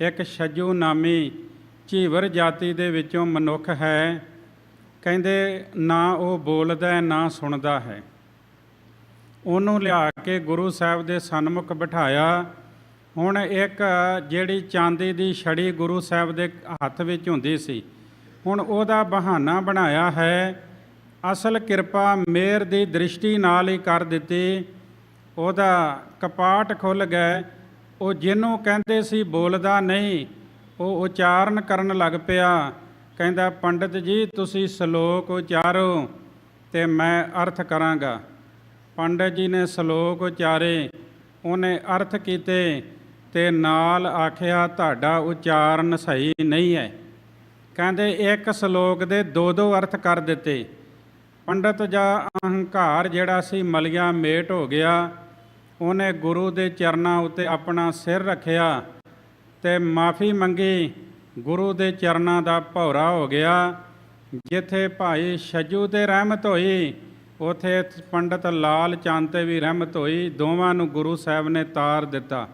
ਇੱਕ ਛੱਜੂ ਨਾਮੀ ਝੀਵਰ ਜਾਤੀ ਦੇ ਵਿੱਚੋਂ ਮਨੁੱਖ ਹੈ। ਕਹਿੰਦੇ ਨਾ ਉਹ ਬੋਲਦਾ ਹੈ, ਨਾ ਸੁਣਦਾ ਹੈ। ਉਹਨੂੰ ਲਿਆ ਕੇ ਗੁਰੂ ਸਾਹਿਬ ਦੇ ਸਨਮੁਖ ਬਿਠਾਇਆ। ਹੁਣ ਇੱਕ ਜਿਹੜੀ ਚਾਂਦੀ ਦੀ ਛੜੀ ਗੁਰੂ ਸਾਹਿਬ ਦੇ ਹੱਥ ਵਿੱਚ ਹੁੰਦੀ ਸੀ ਹੁਣ ਉਹਦਾ ਬਹਾਨਾ ਬਣਾਇਆ ਹੈ। ਅਸਲ ਕਿਰਪਾ ਮੇਰ ਦੀ ਦ੍ਰਿਸ਼ਟੀ ਨਾਲ ਹੀ ਕਰ ਦਿੱਤੀ। ਉਹਦਾ ਕਪਾਟ ਖੁੱਲ ਗਏ। ਉਹ ਜਿਹਨੂੰ ਕਹਿੰਦੇ ਸੀ ਬੋਲਦਾ ਨਹੀਂ, ਉਹ ਉਚਾਰਨ ਕਰਨ ਲੱਗ ਪਿਆ। ਕਹਿੰਦਾ, ਪੰਡਤ ਜੀ, ਤੁਸੀਂ ਸ਼ਲੋਕ ਉਚਾਰੋ ਤੇ ਮੈਂ ਅਰਥ ਕਰਾਂਗਾ। ਪੰਡਤ ਜੀ ਨੇ ਸ਼ਲੋਕ ਉਚਾਰੇ। ਉਹਨੇ ਅਰਥ ਕੀਤੇ ਤੇ ਨਾਲ ਆਖਿਆ, ਤੁਹਾਡਾ ਉਚਾਰਨ ਸਹੀ ਨਹੀਂ ਹੈ। ਕਹਿੰਦੇ, ਇੱਕ ਸ਼ਲੋਕ ਦੇ ਦੋ ਦੋ ਅਰਥ ਕਰ ਦਿੱਤੇ। ਪੰਡਤ ਦਾ ਅਹੰਕਾਰ ਜਿਹੜਾ ਸੀ ਮਲਿਆ ਮੇਟ ਹੋ ਗਿਆ। ਉਹਨੇ ਗੁਰੂ ਦੇ ਚਰਨਾਂ ਉੱਤੇ ਆਪਣਾ ਸਿਰ ਰੱਖਿਆ ਤੇ ਮਾਫੀ ਮੰਗੀ। ਗੁਰੂ ਦੇ ਚਰਨਾਂ ਦਾ ਭੌਰਾ ਹੋ ਗਿਆ। ਜਿੱਥੇ ਭਾਈ ਛੱਜੂ ਤੇ ਰਹਿਮਤ ਹੋਈ, ਉਥੇ ਪੰਡਤ ਲਾਲ ਚੰਦ ਤੇ ਵੀ ਰਹਿਮਤ ਹੋਈ। ਦੋਵਾਂ ਨੂੰ ਗੁਰੂ ਸਾਹਿਬ ਨੇ ਤਾਰ ਦਿੱਤਾ।